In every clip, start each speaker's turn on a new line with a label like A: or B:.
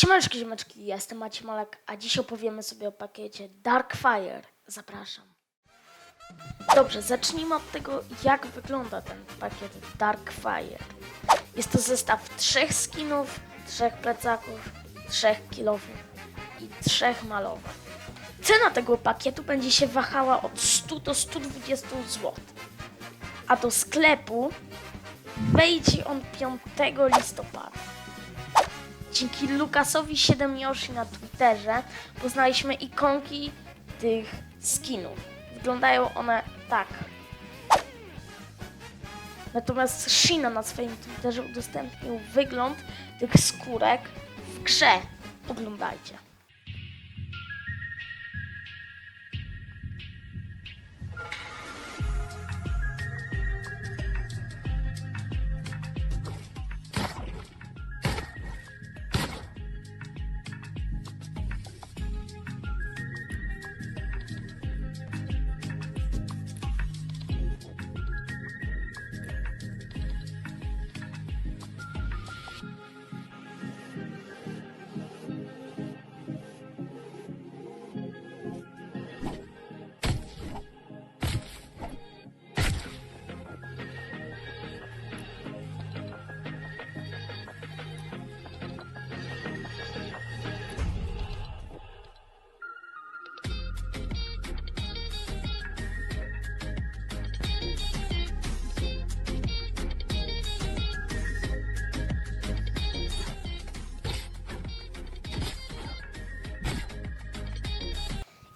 A: Siemaneczki, ziomeczki, ja jestem Maciej Malak, a dziś opowiemy sobie o pakiecie Darkfire. Zapraszam. Dobrze, zacznijmy od tego, jak wygląda ten pakiet Darkfire. Jest to zestaw trzech skinów, trzech plecaków, trzech kilofów i trzech malowek. Cena tego pakietu będzie się wahała od 100 do 120 zł. A do sklepu wejdzie on 5 listopada. Dzięki Lukasowi 7 Yoshi na Twitterze poznaliśmy ikonki tych skinów. Wyglądają one tak. Natomiast Shina na swoim Twitterze udostępnił wygląd tych skórek w grze. Oglądajcie.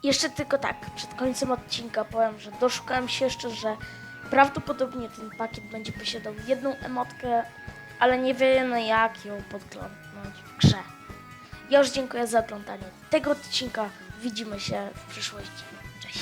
A: Jeszcze tylko tak, przed końcem odcinka powiem, że doszukałem się jeszcze, że prawdopodobnie ten pakiet będzie posiadał jedną emotkę, ale nie wiemy jak ją podglądnąć w grze. Ja już dziękuję za oglądanie tego odcinka. Widzimy się w przyszłości. Cześć.